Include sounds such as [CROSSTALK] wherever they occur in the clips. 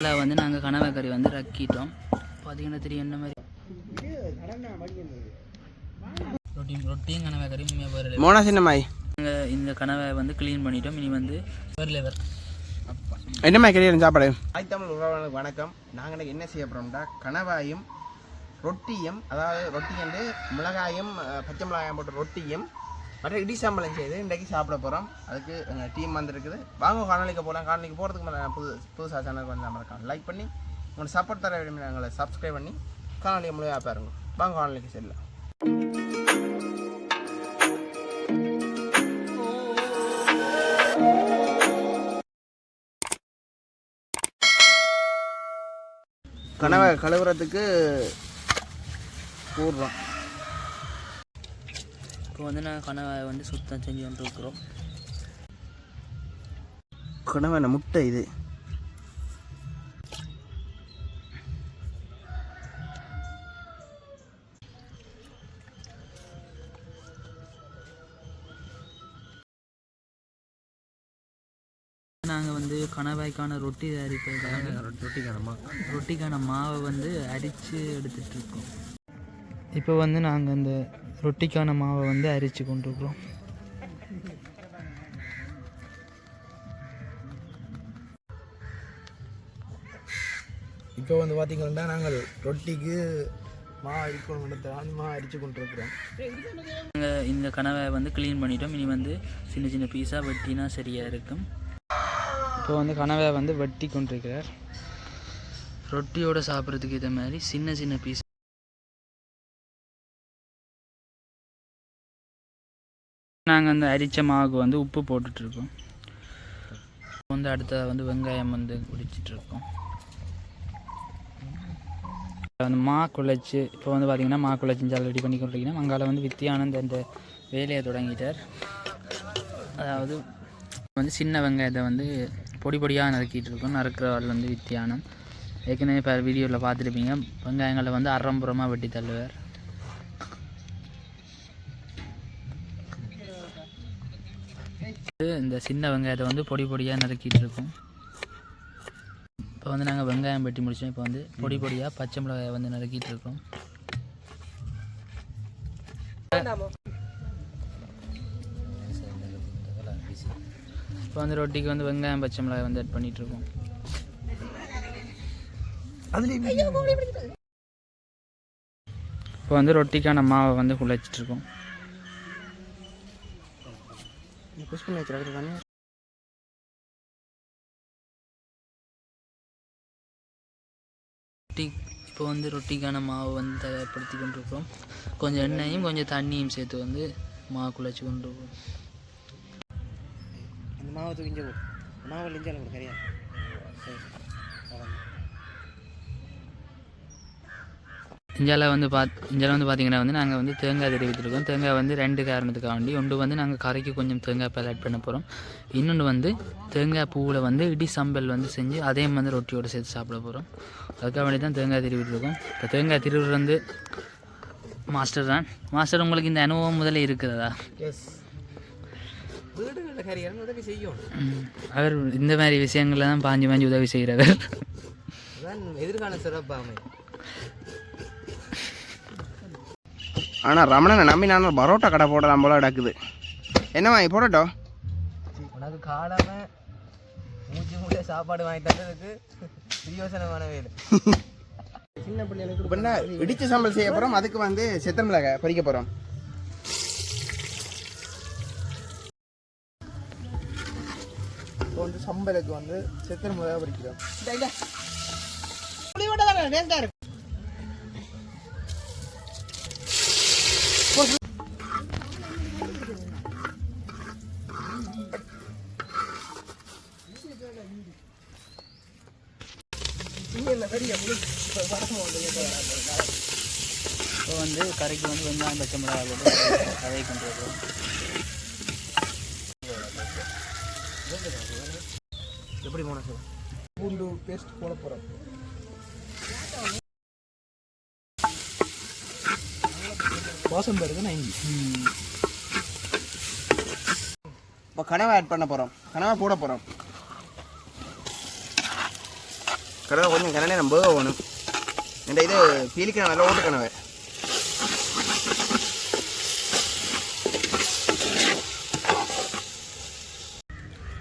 இதில் வந்து நாங்கள் கனவை கறி வந்து ரக்கிட்டோம். பார்த்தீங்கன்னா தெரியும்? என்ன மாதிரி? ரொட்டி ரொட்டியும் கனவை கறி உண்மையாக மோனா சின்னமாய் நாங்கள் இந்த கனவை வந்து க்ளீன் பண்ணிட்டோம். இனி வந்து லெவல் என்னம்மா கிடையாது சாப்பாடு. ஆய் தமிழ் உறவுகளுக்கு வணக்கம். நாங்கள் இன்னைக்கு என்ன செய்ய போகிறோம்டா கணவாயும் ரொட்டியும் அதாவது ரொட்டி வந்து மிளகாயும் பச்சை மிளகாயும் போட்டு ரொட்டியும் மற்ற இடி சாம்பலம் செய்து இன்றைக்கு சாப்பிட போகிறோம் அதுக்கு எங்கள் டீம் வந்துருக்குது. வாங்க காணொலிக்கு போகலாம் காணொலிக்கு போகிறதுக்கு மேலே புது புதுசாக சேனலுக்கு வந்து மறக்காம லைக் பண்ணி உங்களுக்கு சப்போர்ட் தர விரும்பி எங்களை சப்ஸ்கிரைப் பண்ணி காணொலியை முழுமையாக பாருங்க. வாங்க காணொலிக்கு செல்லலாம். கனவை கழுவுறதுக்கு கூடுறோம். இப்போ வந்து நாங்கள் கனவை வந்து சுத்தம் செஞ்சு வந்துருக்குறோம் கனவை முட்டை இது. நாங்கள் வந்து கணவாய்க்கான ரொட்டி தயாரிப்பதற்காக ரொட்டிக்கானமா ரொட்டிக்கான மாவை வந்து அரித்து எடுத்துட்டு இருக்கோம். இப்போ வந்து நாங்கள் அந்த ரொட்டிக்கான மாவை வந்து அரித்து கொண்டிருக்கிறோம். இப்போ வந்து பார்த்தீங்கன்னா நாங்கள் ரொட்டிக்கு மா அரிக்கணும் மா அரிச்சு கொண்டிருக்கிறோம். நாங்கள் இந்த கனவை வந்து க்ளீன் பண்ணிட்டோம். இனி வந்து சின்ன சின்ன பீஸாக வெட்டினா சரியாக இருக்கும். இப்போ வந்து கனவை வந்து வெட்டி கொண்டிருக்கிறார். ரொட்டியோட சாப்பிட்றதுக்கு இதை மாதிரி சின்ன சின்ன பீஸ் நாங்கள் அந்த அரிச்ச மாவுக்கு வந்து உப்பு போட்டுட்ருக்கோம். வந்து அடுத்த வந்து வெங்காயம் வந்து குடிச்சிட்ருக்கோம். வந்து மா குழச்சி இப்போ வந்து பார்த்திங்கன்னா மா குழச்சிஞ்சால் ரெடி பண்ணி கொண்டிருக்கீங்கன்னா அங்கால வந்து வித்தியானந்த் அந்த வேலையை தொடங்கிட்டார். அதாவது வந்து சின்ன வெங்காயத்தை வந்து பொடி பொடியாக நறுக்கிட்டு இருக்கோம் நறுக்கிற ஆள் வந்து வித்தியானம். ஏற்கனவே இப்போ வீடியோவில் பார்த்துருப்பீங்க. வெங்காயங்களை வந்து அறம்புறமாக வெட்டி தள்ளுவார். இந்த சின்ன வெங்காயத்தை வந்து பொடி பொடியாக நறுக்கிட்டு இருக்கோம். இப்போ வந்து நாங்கள் வெங்காயம் வெட்டி முடிச்சோம். இப்போ வந்து பொடி பொடியாக பச்சை மிளகாயை வந்து நறுக்கிட்டு இருக்கோம். இப்போ வந்து ரொட்டிக்கு வந்து வெங்காயம் பச்சை மிளகாய் வந்து ஆட் பண்ணிட்டு இருக்கோம். இப்போ வந்து ரொட்டிக்கான மாவை வந்து குழைச்சிட்டு இருக்கோம் புஷ் பண்ணி வச்சுருக்காங்க ரொட்டி இப்போ வந்து ரொட்டிக்கான மாவு வந்து தயார்படுத்தி கொண்டிருக்கிறோம். கொஞ்சம் எண்ணெயும் கொஞ்சம் தண்ணியும் சேர்த்து வந்து மாவு குழைச்சி கொண்டிருக்கிறோம். அந்த மாவை தூக்கிஞ்ச மாவு லிஞ்சாலும் சரியா? இந்தியாவில் வந்து பாத் இந்தியாவில் வந்து பார்த்தீங்கன்னா வந்து நாங்கள் வந்து தேங்காய் தெரிவித்திருக்கோம் தேங்காய் வந்து ரெண்டு காரணத்துக்காக வேண்டி. ஒன்று வந்து நாங்கள் கறிக்கு கொஞ்சம் தேங்காய் பால் ஆட் பண்ண போகிறோம் இன்னொன்று வந்து தேங்காய் பூவில் வந்து இடி சம்பல் வந்து செஞ்சு அதையும் வந்து ரொட்டியோடு சேர்த்து சாப்பிட போகிறோம் அதுக்காக வேண்டி தான் தேங்காய் திருவிட்டுருக்கோம் இப்போ தேங்காய் திருவுறது வந்து மாஸ்டர் தான். மாஸ்டர் உங்களுக்கு இந்த அனுபவம் முதல்ல இருக்கிறதா? எஸ் உதவி செய்யும். அவர் இந்த மாதிரி விஷயங்களில் தான் பாஞ்சு பாஞ்சு உதவி செய்கிறவர் எதிர்கால சிறப்பாமை ஆனால் ரமணனை நம்பி நான் பரோட்டா கடை போடலாம் போல நடக்குது என்னம்மா போடட்டும் உனக்கு காலாம மூச்சு மூட்டை சாப்பாடு வாங்கி தந்ததுக்கு பிரியோசனமான வேலை சின்ன பிள்ளைகளுக்கு என்ன இடிச்சு சம்பல் செய்ய போகிறோம் அதுக்கு வந்து செத்தன் மிளகாய் பறிக்க போகிறோம் இப்போ வந்து சம்பலுக்கு வந்து செத்தன் மிளகாய் பறிக்கிறோம் இப்போ வந்து கறிக்கு வந்து வெங்காயம் பச்சை மிளகாய் போட்டு கதை கொண்டு வருவோம் எப்படி போன சார் பூண்டு பேஸ்ட் போட போகிறோம் வாசம் பாருங்க நான் இப்போ கனவை ஆட் பண்ண போகிறோம் கனவை போட போகிறோம் கடலை கொஞ்சம் நேரம் வேக வேணும் இந்த இது பீலிக்கணும் நல்லா ஓட்டுக்கணவை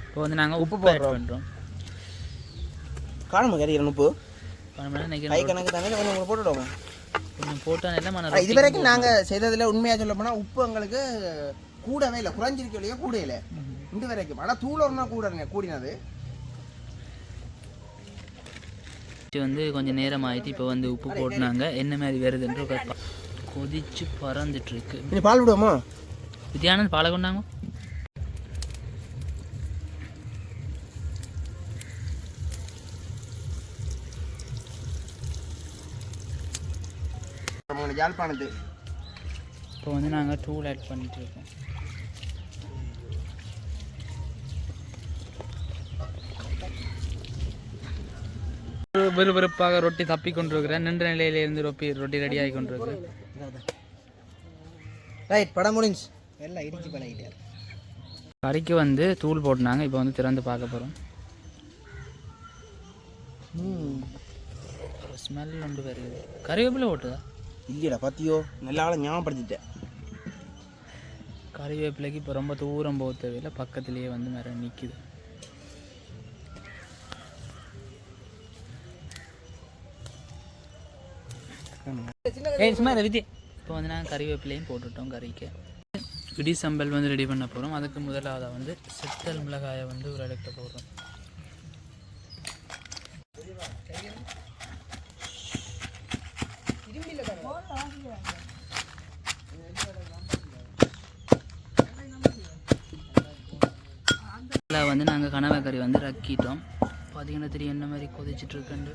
இப்போ வந்து நாங்கள் உப்பு போடுறோம். பண்ணுறோம் காணுமா கறி உப்பு? கை கணக்கு தானே கொஞ்சம் உங்களுக்கு போட்டுவிடுவோங்க கொஞ்சம் போட்டால் ஆனா, இது வரைக்கும் நாங்கள் செய்ததில் உண்மையாக சொல்ல போனால் உப்பு எங்களுக்கு கூடவே இல்லை குறைஞ்சிருக்க இல்லையா கூட இல்லை. இந்த வரைக்கும். ஆனால் தூளம்னா கூட கூடினது. வந்து கொஞ்சம் நேரம் ஆயிட்டு இப்போ வந்து உப்பு போட்டுனாங்க. என்ன மாதிரி வருதுன்ற கொதிச்சு பறந்துட்டு இருக்கு இது பால் விடுவோமா? வித்யானந்த் பாலை கொண்டாங்க. இப்போ வந்து நாங்கள் டூல் ஆட் பண்ணிட்டு இருக்கோம். விறுவிறுப்பாக ரொட்டி தப்பி கொண்டிருக்கிறேன். நின்ற நிலையிலிருந்து ரொட்டி ரொட்டி ரெடி ஆகி கொண்டிருக்கிறேன். ரைட் படம் முடிஞ்சு. எல்லாம் இடிச்சு பழகிட்டார். கறிக்கு வந்து தூள் போட்டுனாங்க. இப்போ வந்து திறந்து பார்க்க போகிறோம் ஸ்மெல் ஒன்று வருது கறிவேப்பிலை ஓட்டுதா இல்லையடா பத்தியோ நல்ல ஞாபகப்படுத்திட்டேன். கறிவேப்பிலைக்கு இப்போ ரொம்ப தூரம் போக தேவையில்லை. பக்கத்துலேயே வந்து மரம் நிற்கிது ஏய் சும்மா இதை இப்போ வந்து நாங்கள் கறிவேப்பிலையும் போட்டுட்டோம் கறிக்கு. இடி சம்பல் வந்து ரெடி பண்ண போகிறோம் அதுக்கு முதலாவதாக வந்து சித்தல் மிளகாயை வந்து ஒரு இடத்துல போடுறோம் வந்து நாங்கள் கனவா கறி வந்து ரக்கிட்டோம். பார்த்தீங்கன்னா தெரியும்? என்ன மாதிரி கொதிச்சிட்டு இருக்குன்னு.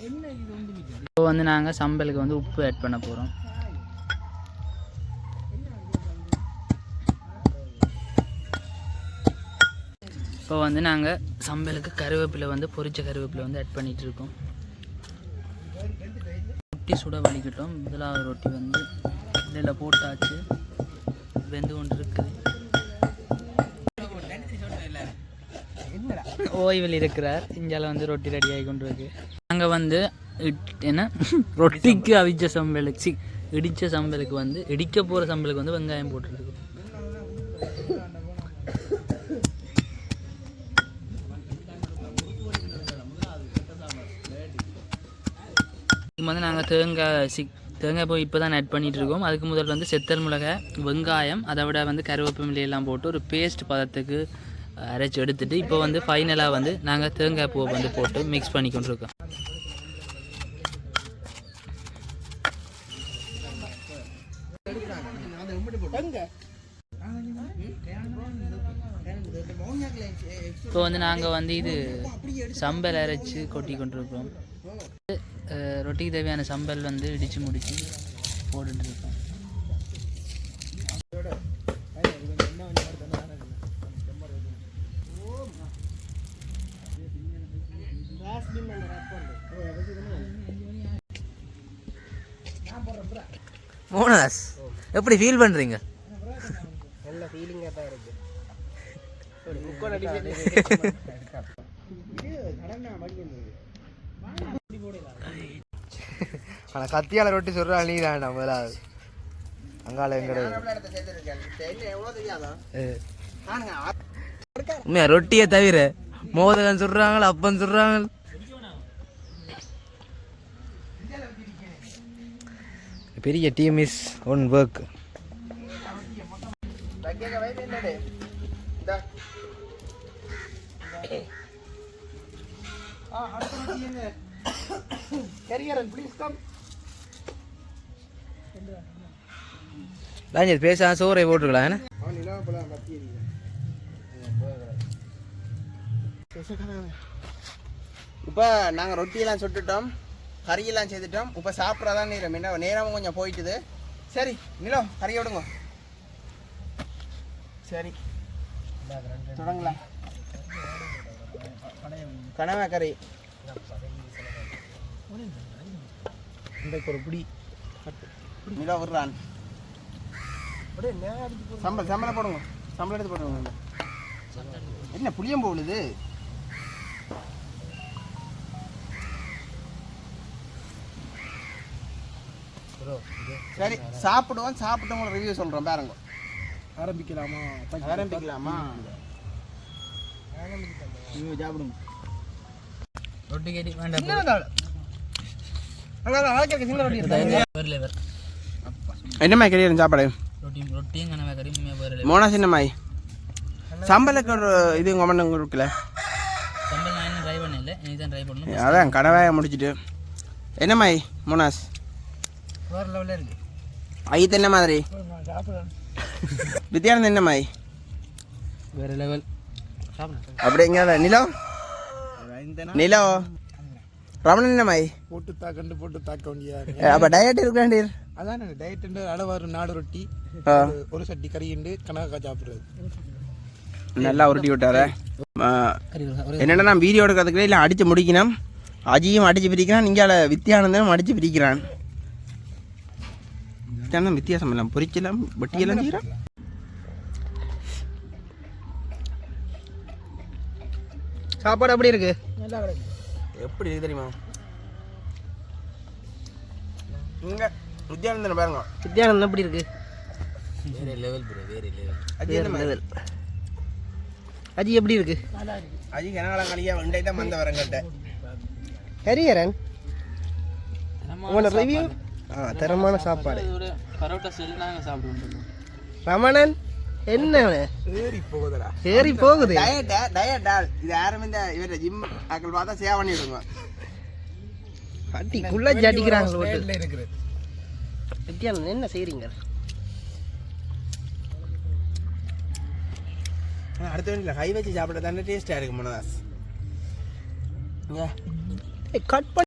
இப்போ வந்து நாங்கள் சம்பலுக்கு வந்து உப்பு ஆட் பண்ண போகிறோம் இப்போ வந்து நாங்கள் சம்பலுக்கு கருவேப்பிலை வந்து பொரிச்ச கருவேப்பிலை வந்து ஆட் பண்ணிட்டு இருக்கோம். ரொட்டி சுட வலிக்கிட்டோம் முதலாவது ரொட்டி வந்து இதில் போட்டாச்சு. வெந்து கொண்டு இருக்குது ஓய்வில் இருக்கிறார். இந்தியாவில் வந்து ரொட்டி ரெடி ஆகி கொண்டு இருக்கு நாங்கள் வந்து இட்- என்ன? ரொட்டிக்கு அவிச்ச சம்பலுக்கு சி இடித்த சம்பலுக்கு வந்து இடிக்க போகிற சம்பலுக்கு வந்து வெங்காயம் போட்டுருக்கோம். இது வந்து நாங்கள் தேங்காய் சி தேங்காய் போய் இப்போ தான் ஆட் பண்ணிகிட்டு இருக்கோம் அதுக்கு முதல் வந்து செத்தல் மிளகாய் வெங்காயம் அதை விட வந்து கருவேப்பிலை போட்டு ஒரு பேஸ்ட் பதத்துக்கு அரைச்சி எடுத்துகிட்டு எடுத்துட்டு இப்போ வந்து ஃபைனலாக வந்து நாங்கள் தேங்காய் பூவை வந்து போட்டு மிக்ஸ் பண்ணி கொண்டிருக்கோம் இப்போ வந்து நாங்கள் வந்து இது சம்பல் அரைச்சு கொட்டி கொண்டிருக்கோம். அஹ், ரொட்டிக்கு தேவையான சம்பல் வந்து இடித்து முடித்து போட்டுட்டு இருக்கோம் மோனஸ் எப்படி ஃபீல் பண்ணுறீங்க [LAUGHS] நல்ல ஃபீலிங்காக தான் இருக்கு. ஆனா ஆனால் ரொட்டி சொல்றா நீ தான் முதலாவது. அங்கால எங்கட உண்மையா ரொட்டியை தவிர மோதகன் சொல்கிறாங்க அப்பன் சொல்றாங்க பெரிய டீம் இஸ் ஒன் ஒர்க் இந்த ஆ அடுத்த கரியரன் ப்ளீஸ் கம் லாஞ்சர் பேசாம சோறை போட்டுருக்கலாம் என்ன? இப்போ நாங்கள் ரொட்டியெல்லாம் சுட்டுட்டோம் கறியெல்லாம் செய்துட்டோம் இப்போ சாப்பிட்றதான் நேரம். என்ன நேரமும் கொஞ்சம் போயிட்டுது. சரி நிலோ கறியை விடுங்க. சரி. தொடங்கலாம். கனவாக்கரை இன்றைக்கு ஒரு பிடி. நிலா விடுறான். சம்பளம் சம்பளம் போடுங்க. சம்பளம் எடுத்து போடுங்க என்ன புளியம் போகுது? சரி சாப்பிடுவோம். சாப்பிட்டவங்களை ரிவ்யூ சொல்கிறோம் பாருங்க. ஆரம்பிக்கலாமா? ஆரம்பிக்கலாமா? நீங்க சாப்பிடுங்க. ரொட்டி கேட்டி வேண்டாம். என்னம்மா சாப்பாடு? கறியுமே வேறு மோனா சின்னம்மாய் சம்பளுக்கு ஒரு இது தான் ட்ரை பண்ணணும். அதான் கடவாய முடிச்சிட்டு. என்னம்மாய் மோனாஸ்? வேறு லெவலில் இருக்கு. ஐத்து என்ன மாதிரி. [LAUGHS] வித்யானந்த் என்னம்மாய் வேறு லெவல் அப்படிங்க நிலோ? நிலோ? ரமணன் என்னம்மாய் போட்டு தாக்கண்டு போட்டு தாக்க வேண்டியது அப்போ டயட் இருக்காண்டீர் அதான் டயட் அளவாறு நாடு ரொட்டி. ஒரு- சட்டி கறி உண்டு கனகா சாப்பிடுறது. நல்லா உருட்டி விட்டார. என்னடா நான் வீடியோ எடுக்கிறதுக்கு இல்லை அடித்து முடிக்கணும். அஜியும் அடித்து பிரிக்கிறான் இங்கே வித்யானந்தனும் அடித்து பிரிக்கிறான். வித்யானந்தம் வித்தியாசம் இல்லை பொரிச்சலாம் வெட்டியெல்லாம் செய்கிறான் சாப்பாடு எப்படி இருக்கு? எப்படி இருக்கு தெரியுமா? இங்கே வித்யானந்தன் பாருங்க. வித்யானந்தம் எப்படி இருக்கு? வேறு லெவல் ப்ரோ வேறு லெவல் அஜி என்ன மாதிரி? அஜி எப்படி இருக்கு? அஜி கனகாலம் கலியா வண்டை தான் வந்த வரங்கிட்ட ஹரியரன் உங்களோட ரிவ்யூ ஆ தரமான சாப்பாடு. பரோட்டா செல் நாங்கள் சாப்பிடுவோம். ரமணன் என்ன ஏறி போகுதுடா. ஏறி போகுது. டயட் டயட் இது யாரும் இந்த இவர ஜிம் ஆக்கள் பார்த்தா சேவ் பண்ணி விடுங்க அடிக்குள்ள ஜடிக்கிறாங்க இருக்கிறது வித்யானந்தன் என்ன செய்றீங்க? அடுத்த வேண்டிய கை வச்சு சாப்பிட தானே டேஸ்டாக இருக்கு மனதாஸ் கட்